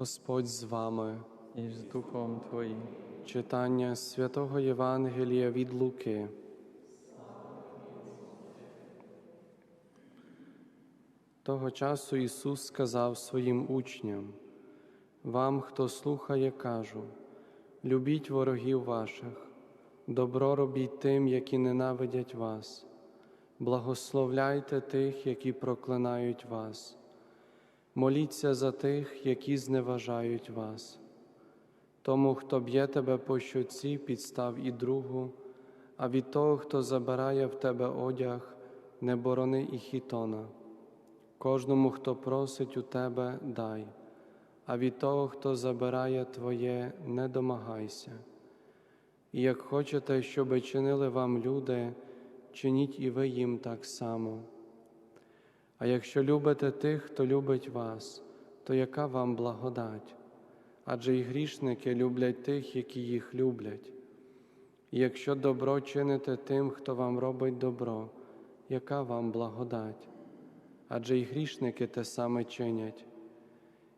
Господь з вами. і з Духом Твоїм. Читання святого Євангелія від Луки. Того часу Ісус сказав своїм учням: Вам, хто слухає, кажу, любіть ворогів ваших, добро робіть тим, які ненавидять вас, благословляйте тих, які проклинають вас, моліться за тих, які зневажають вас. Тому, хто б'є тебе по щоці, підстав і другу, а від того, хто забирає в тебе одяг, не борони і хітона. Кожному, хто просить у тебе, дай, а від того, хто забирає твоє, не домагайся. І як хочете, щоби чинили вам люди, чиніть і ви їм так само. А якщо любите тих, хто любить вас, то яка вам благодать? Адже і грішники люблять тих, які їх люблять. І якщо добро чините тим, хто вам робить добро, яка вам благодать? Адже і грішники те саме чинять.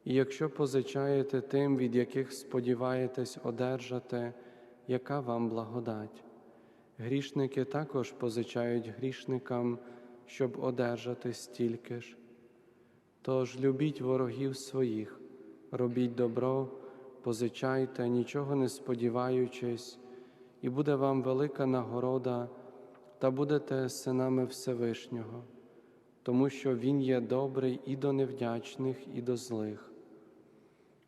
І якщо позичаєте тим, від яких сподіваєтесь одержати, яка вам благодать? Грішники також позичають грішникам, щоб одержати стільки ж. Тож любіть ворогів своїх, робіть добро, позичайте, нічого не сподіваючись, і буде вам велика нагорода, та будете синами Всевишнього, тому що Він є добрий і до невдячних, і до злих.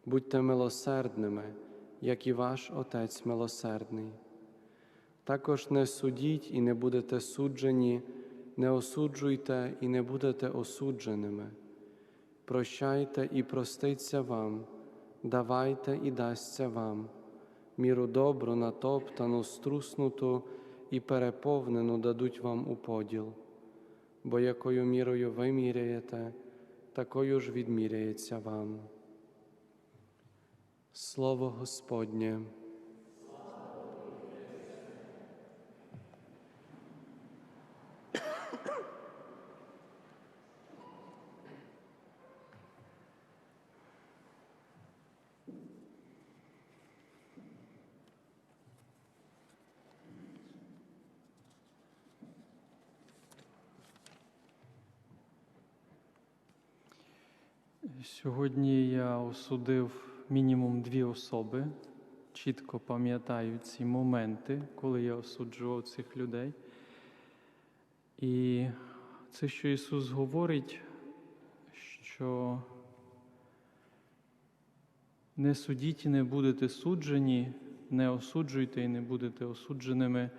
Будьте милосердними, як і ваш Отець милосердний. Також не судіть і не будете суджені, не осуджуйте і не будете осудженими. Прощайте і проститься вам, давайте і дасться вам, міру добру, натоптану, струснуту і переповнену дадуть вам у поділ, бо якою мірою ви міряєте, такою ж відміряється вам. Слово Господнє. Сьогодні я осудив мінімум дві особи. Чітко пам'ятаю ці моменти, коли я осуджував цих людей. І це, що Ісус говорить, що не судіть і не будете суджені, не осуджуйте і не будете осудженими.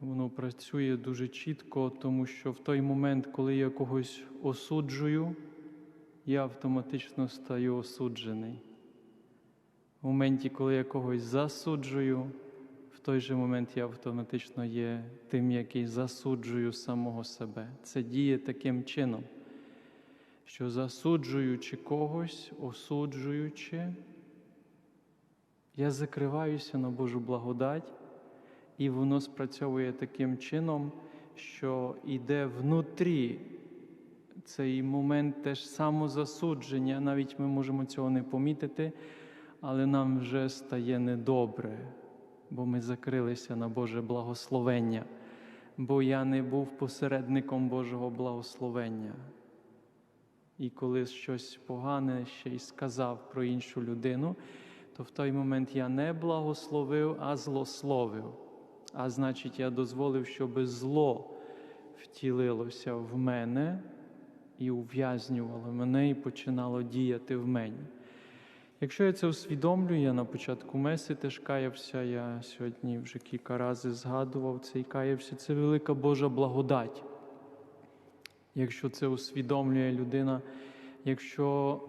Воно працює дуже чітко, тому що в той момент, коли я когось осуджую, я автоматично стаю осуджений. В моменті, коли я когось засуджую, в той же момент я автоматично є тим, який засуджую самого себе. Це діє таким чином, що засуджуючи когось, осуджуючи, я закриваюся на Божу благодать, і воно спрацьовує таким чином, що йде внутрі цей момент теж самозасудження, навіть ми можемо цього не помітити, але нам вже стає недобре, бо ми закрилися на Боже благословення, бо я не був посередником Божого благословення. І коли щось погане ще й сказав про іншу людину, то в той момент я не благословив, а злословив. А значить, я дозволив, щоб зло втілилося в мене і ув'язнювало мене і починало діяти в мені. Якщо я це усвідомлюю, я на початку меси теж каявся, я сьогодні вже кілька разів згадував це і каявся, це велика Божа благодать. Якщо це усвідомлює людина, якщо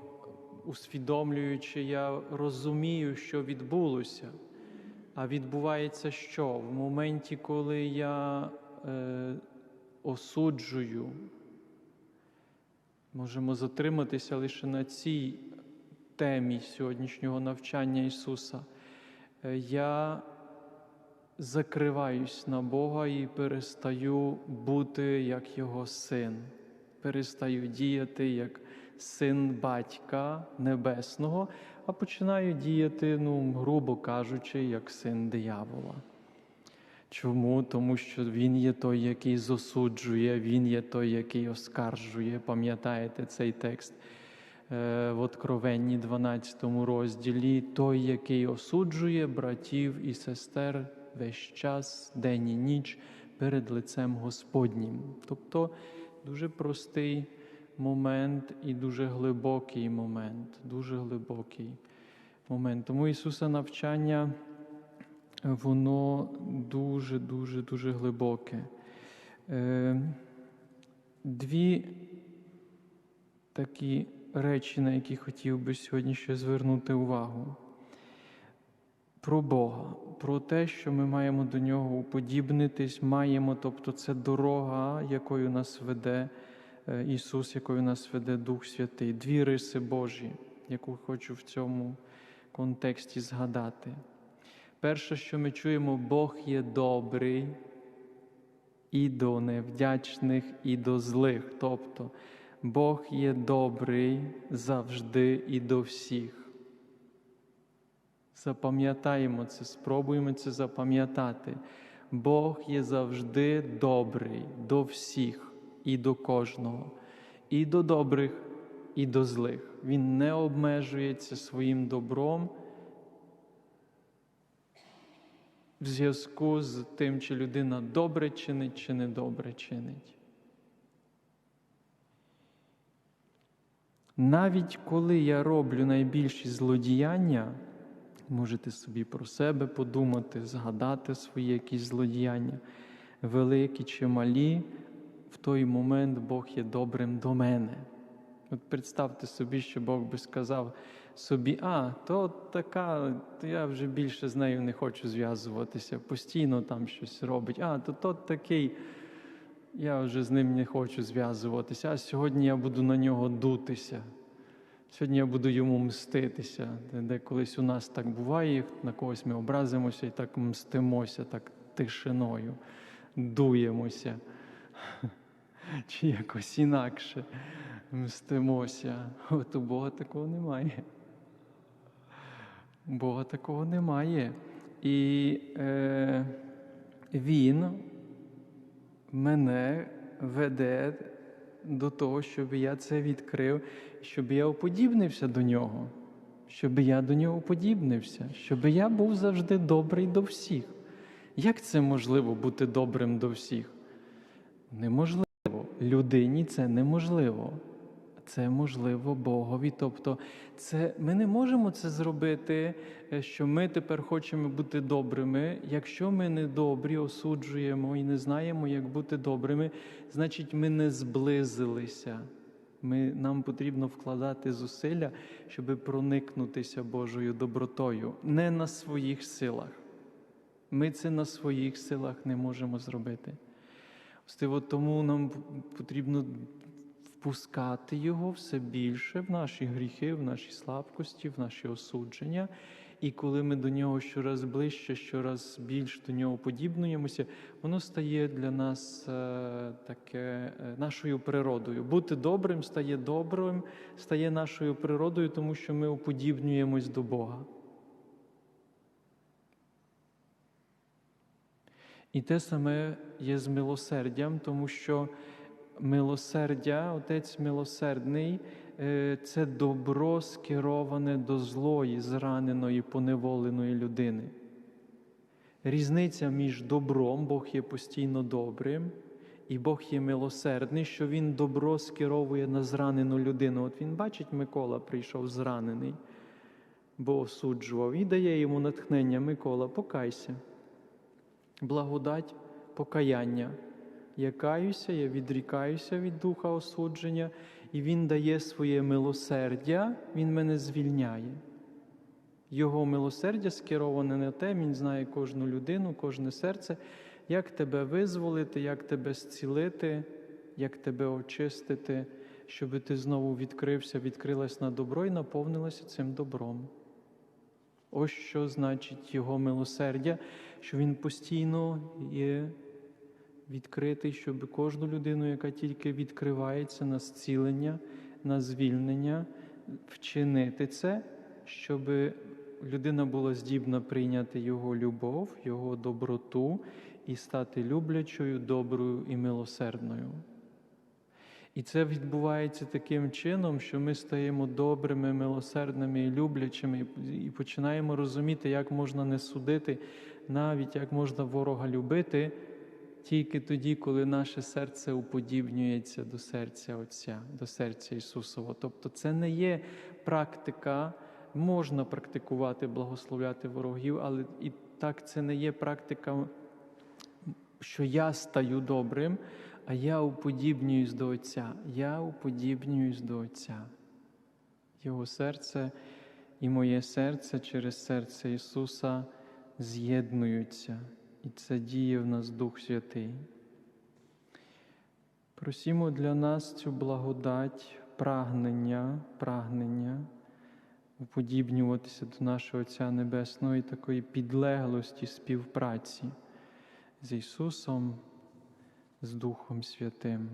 усвідомлюючи, я розумію, що відбулося, а відбувається що? В моменті, коли я е, осуджую, можемо затриматися лише на цій темі сьогоднішнього навчання Ісуса. Е, Я закриваюсь на Бога і перестаю бути як Його син, перестаю діяти як син батька небесного, а починаю діяти, ну, грубо кажучи, як син диявола. Чому? Тому що він є той, який засуджує, він є той, який оскаржує. Пам'ятаєте цей текст е, в Откровенні 12 розділі, той, який осуджує братів і сестер весь час, день і ніч перед лицем Господнім. Тобто дуже простий момент і дуже глибокий момент, дуже глибокий момент. Тому Ісуса навчання воно дуже, дуже, дуже глибоке. Е, Дві такі речі, на які хотів би сьогодні ще звернути увагу. Про Бога, про те, що ми маємо до нього уподібнитись, маємо, тобто це дорога, якою нас веде е, Ісус, якою нас веде Дух Святий, дві риси Божі, яку хочу в цьому контексті згадати. Перше, що ми чуємо, Бог є добрий і до невдячних, і до злих. Тобто Бог є добрий завжди і до всіх. Запам'ятаємо це, спробуємо це запам'ятати. Бог є завжди добрий до всіх і до кожного, і до добрих, і до злих. Він не обмежується своїм добром в зв'язку з тим, чи людина добре чинить, чи недобре чинить. Навіть коли я роблю найбільші злодіяння, можете собі про себе подумати, згадати свої якісь злодіяння, великі чи малі, в той момент Бог є добрим до мене. От представте собі, що Бог би сказав собі, а, то така, то я вже більше з нею не хочу зв'язуватися, постійно там щось робить, а, то тот такий, я вже з ним не хочу зв'язуватися, а сьогодні я буду на нього дутися. Сьогодні я буду йому мститися. Де, колись у нас так буває, на когось ми образимося і так мстимося, так тишиною, дуємося. Чи якось інакше мстимося. От у Бога такого немає. У Бога такого немає. І е, Він мене веде до того, щоб я це відкрив, щоб я уподібнився до нього, щоб я до нього уподібнився, щоб я був завжди добрий до всіх. Як це можливо бути добрим до всіх? Неможливо. Людині це неможливо. Це можливо Богові. Тобто, це, ми не можемо це зробити, е, що ми тепер хочемо бути добрими. Якщо ми не добрі, осуджуємо і не знаємо, як бути добрими, значить ми не зблизилися. Ми, Нам потрібно вкладати зусилля, щоб проникнутися Божою добротою, не на своїх силах. Ми це на своїх силах не можемо зробити. От тому нам потрібно впускати Його все більше в наші гріхи, в наші слабкості, в наші осудження. І коли ми до нього щораз ближче, щораз більш до нього подібнуємося, воно стає для нас е, таке е, нашою природою. Бути добрим стає добрим, стає нашою природою, тому що ми уподібнюємось до Бога. І те саме є з милосердям, тому що милосердя, Отець милосердний е, це добро скероване до злої, зраненої, поневоленої людини. Різниця між добром, Бог є постійно добрим, і Бог є милосердний, що Він добро скеровує на зранену людину. От він бачить, Микола прийшов зранений, бо осуджував, і дає йому натхнення Микола, покайся благодать покаяння. Я каюся, я відрікаюся від духа осудження, і Він дає своє милосердя, Він мене звільняє. Його милосердя скероване на те, Він знає кожну людину, кожне серце, як тебе визволити, як тебе зцілити, як тебе очистити, щоб ти знову відкрився, відкрилась на добро і наповнилася цим добром. Ось що значить Його милосердя, що Він постійно є відкритий, щоб кожну людину, яка тільки відкривається на зцілення, на звільнення, вчинити це, щоб людина була здібна прийняти Його любов, Його доброту і стати люблячою, доброю і милосердною. І це відбувається таким чином, що ми стаємо добрими, милосердними і люблячими, і починаємо розуміти, як можна не судити, навіть як можна ворога любити, тільки тоді, коли наше серце уподібнюється до серця Отця, до серця Ісусова. Тобто це не є практика, можна практикувати, благословляти ворогів, але і так це не є практика, що я стаю добрим, а я уподібнююсь до Отця. Я уподібнююсь до Отця. Його серце і моє серце через серце Ісуса з'єднуються, і це діє в нас Дух Святий. Просімо для нас цю благодать, прагнення, прагнення уподібнюватися до нашого Отця Небесного і такої підлеглості співпраці з Ісусом, з Духом Святим.